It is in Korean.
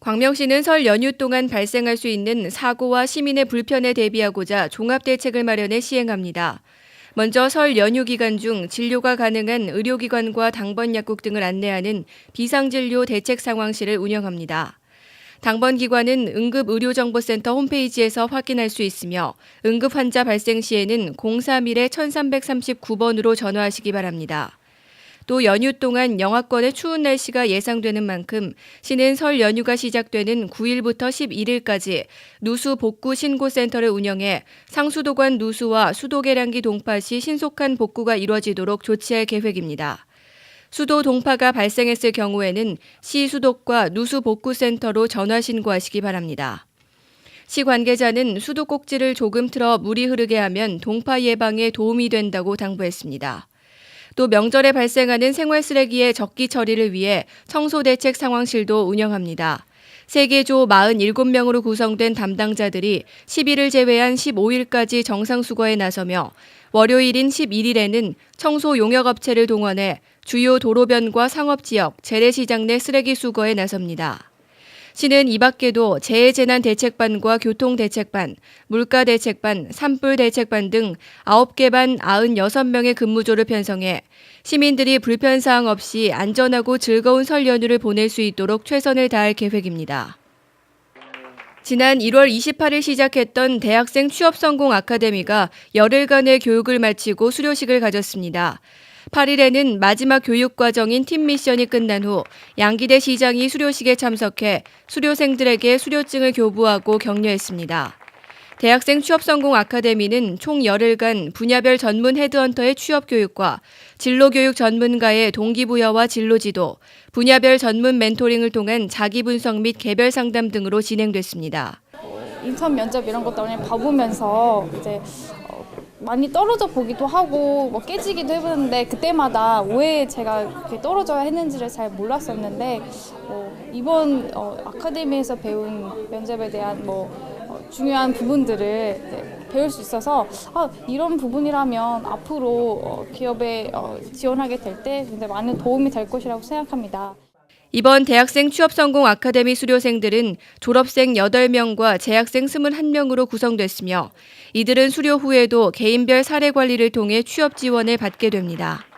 광명시는 설 연휴 동안 발생할 수 있는 사고와 시민의 불편에 대비하고자 종합대책을 마련해 시행합니다. 먼저 설 연휴 기간 중 진료가 가능한 의료기관과 당번 약국 등을 안내하는 비상진료 대책 상황실을 운영합니다. 당번 기관은 응급의료정보센터 홈페이지에서 확인할 수 있으며 응급 환자 발생 시에는 031-1339번으로 전화하시기 바랍니다. 또 연휴 동안 영하권의 추운 날씨가 예상되는 만큼 시는 설 연휴가 시작되는 9일부터 11일까지 누수 복구 신고센터를 운영해 상수도관 누수와 수도 계량기 동파 시 신속한 복구가 이루어지도록 조치할 계획입니다. 수도 동파가 발생했을 경우에는 시 수도과 누수 복구 센터로 전화 신고하시기 바랍니다. 시 관계자는 수도 꼭지를 조금 틀어 물이 흐르게 하면 동파 예방에 도움이 된다고 당부했습니다. 또 명절에 발생하는 생활 쓰레기의 적기 처리를 위해 청소 대책 상황실도 운영합니다. 세계조 47명으로 구성된 담당자들이 10일을 제외한 15일까지 정상 수거에 나서며 월요일인 11일에는 청소 용역업체를 동원해 주요 도로변과 상업지역, 재래시장 내 쓰레기 수거에 나섭니다. 시는 이 밖에도 재해재난대책반과 교통대책반, 물가대책반, 산불대책반 등 9개 반 96명의 근무조를 편성해 시민들이 불편사항 없이 안전하고 즐거운 설 연휴를 보낼 수 있도록 최선을 다할 계획입니다. 지난 1월 28일 시작했던 대학생 취업성공 아카데미가 열흘간의 교육을 마치고 수료식을 가졌습니다. 8일에는 마지막 교육 과정인 팀 미션이 끝난 후 양기대 시장이 수료식에 참석해 수료생들에게 수료증을 교부하고 격려했습니다. 대학생 취업성공 아카데미는 총 열흘간 분야별 전문 헤드헌터의 취업 교육과 진로교육 전문가의 동기부여와 진로지도, 분야별 전문 멘토링을 통한 자기 분석 및 개별 상담 등으로 진행됐습니다. 인턴 면접 이런 것도 그냥 봐보면서 이제 어, 많이 떨어져 보기도 하고 뭐 깨지기도 해보는데 그때마다 왜 제가 이렇게 떨어져야 했는지를 잘 몰랐었는데 어, 이번 어, 아카데미에서 배운 면접에 대한 뭐 어, 중요한 부분들을 배울 수 있어서 아, 이런 부분이라면 앞으로 어, 기업에 어, 지원하게 될 때 굉장히 많은 도움이 될 것이라고 생각합니다. 이번 대학생 취업 성공 아카데미 수료생들은 졸업생 8명과 재학생 21명으로 구성됐으며 이들은 수료 후에도 개인별 사례 관리를 통해 취업 지원을 받게 됩니다.